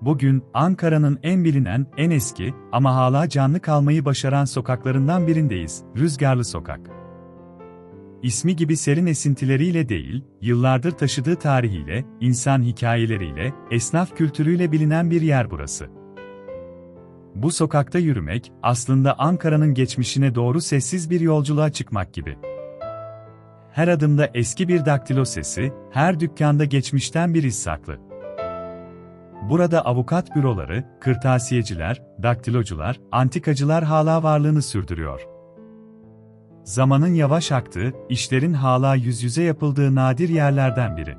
Bugün Ankara'nın en bilinen, en eski ama hala canlı kalmayı başaran sokaklarından birindeyiz. Rüzgarlı Sokak. İsmi gibi serin esintileriyle değil, yıllardır taşıdığı tarihiyle, insan hikayeleriyle, esnaf kültürüyle bilinen bir yer burası. Bu sokakta yürümek, aslında Ankara'nın geçmişine doğru sessiz bir yolculuğa çıkmak gibi. Her adımda eski bir daktilo sesi, her dükkanda geçmişten bir iz saklı. Burada avukat büroları, kırtasiyeciler, daktilocular, antikacılar hala varlığını sürdürüyor. Zamanın yavaş aktığı, işlerin hala yüz yüze yapıldığı nadir yerlerden biri.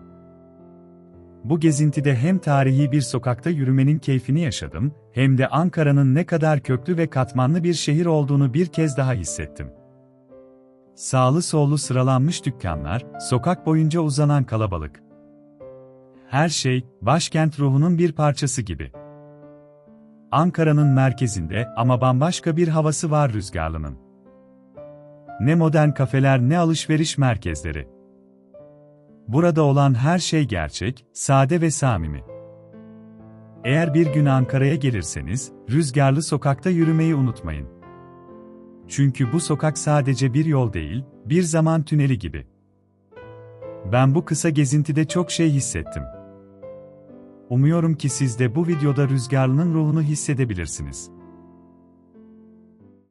Bu gezintide hem tarihi bir sokakta yürümenin keyfini yaşadım, hem de Ankara'nın ne kadar köklü ve katmanlı bir şehir olduğunu bir kez daha hissettim. Sağlı sollu sıralanmış dükkanlar, sokak boyunca uzanan kalabalık. Her şey, başkent ruhunun bir parçası gibi. Ankara'nın merkezinde ama bambaşka bir havası var rüzgarlının. Ne modern kafeler ne alışveriş merkezleri. Burada olan her şey gerçek, sade ve samimi. Eğer bir gün Ankara'ya gelirseniz, rüzgarlı sokakta yürümeyi unutmayın. Çünkü bu sokak sadece bir yol değil, bir zaman tüneli gibi. Ben bu kısa gezintide çok şey hissettim. Umuyorum ki siz de bu videoda rüzgarlının ruhunu hissedebilirsiniz.